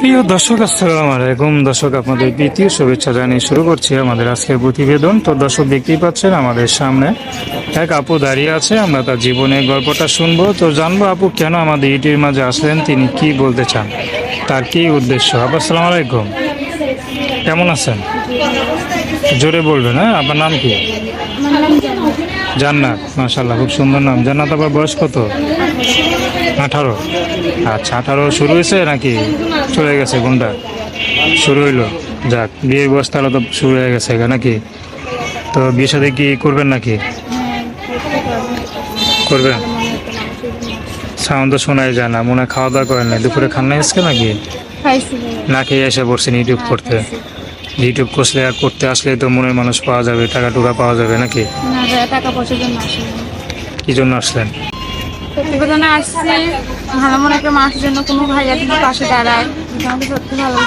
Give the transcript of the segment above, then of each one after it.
প্রিয় দর্শক, আসসালাম আলাইকুম। দর্শক, আপনাদের দ্বিতীয় শুভেচ্ছা জানিয়ে শুরু করছি আমাদের আজকের প্রতিবেদন। তো দর্শক, দেখতেই পাচ্ছেন, আমাদের সামনে এক আপু দাঁড়িয়ে আছে। আমরা তার জীবনের গল্পটা শুনব। তো জানব আপু, কেন আমাদের ইউটিউবের মাঝে আসলেন? তিনি কি বলতে চান? তার কি উদ্দেশ্য? আপু, আসসালামু আলাইকুম। কেমন আছেন? জোরে বলবেন হ্যাঁ? আপনার নাম কি? জান্নাত মাশাল্লাহ খুব সুন্দর নাম। জান্নাত আবার বয়স কত? আঠারো। আচ্ছা আঠারো শুরু হয়েছে নাকি চলে গেছে কোনটা শুরু হইল। যাক বিয়ের বয়স তাহলে তো শুরু হয়ে গেছে নাকি? তো বিয়ের সাথে কি করবেন নাকি? করবেন। সাউন্ড তো শোনাই যায় না মনে হয় খাওয়া দাওয়া করেন না দুপুরে খান না আজকে নাকি? না খেয়ে এসে পড়ছেন ইউটিউব করতে? ইউটিউব আর করতে আসলে তো মনের মানুষ পাওয়া যাবে টাকা টুকা পাওয়া যাবে নাকি? না টাকা পয়সার জন্য আসলে কি জন্য আসলেন? প্রতিবেদনে আসছে। ভালো মনে একটা জন্য কোনো ভাইয়া পাশে দাঁড়ায় সত্যি ভালো।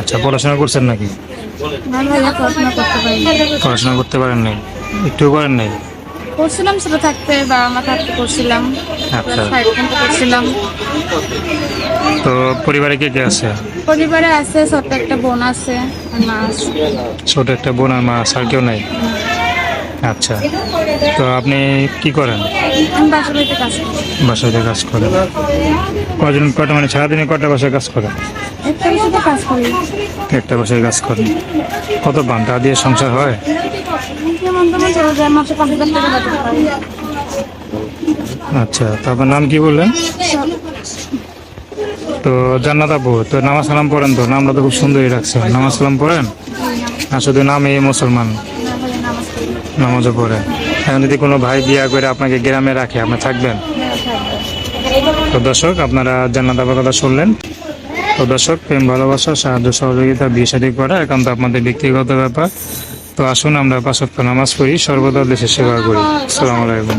আচ্ছা পড়াশোনা করছেন নাকি? পড়াশোনা করতে পারেন। নাই। একটু করেন নাই? করছিলাম ছোট থাকতে বাবা মা থাকতে করছিলাম আচ্ছা। করছিলাম তো পরিবারে কে কে আছে? পরিবারে আছে ছোট্ট একটা বোন আছে মা আছে। ছোট একটা বোন আর মা আছে, আর কেউ নাই? আচ্ছা। তো আপনি কি করেন? বাসাতে কাজ করেন। কজন কটা মানে সারাদিনে কটা বাসায় কাজ করেন? একটা বাসায় কাজ করেন। কত পান তা দিয়ে সংসার হয়? আচ্ছা তো আপনার নাম কি বললেন? তো জান্নাত আপু তো নামাজ সালাম পড়েন তো? নামটা তো খুব সুন্দরই রাখছে। নামাজ সালাম পড়েন? আর শুধু নামে মুসলমান? না ভাইয়া নামাজ নামাজও পড়ে এখন যদি কোনো ভাই বিয়া করে আপনাকে গ্রামে রাখে, আপনি থাকবেন? তো দর্শক, আপনারা জান্নাত আপার কথা শুনলেন। তো দর্শক, প্রেম, ভালোবাসা, সাহায্য, সহযোগিতা, বিয়ে শাদী করা একান্ত আপনাদের ব্যক্তিগত ব্যাপার। তো আসুন আমরা পাঁচ নামাজ পড়ি সর্বদা দেশের সেবা করি। আসসালামু আলাইকুম।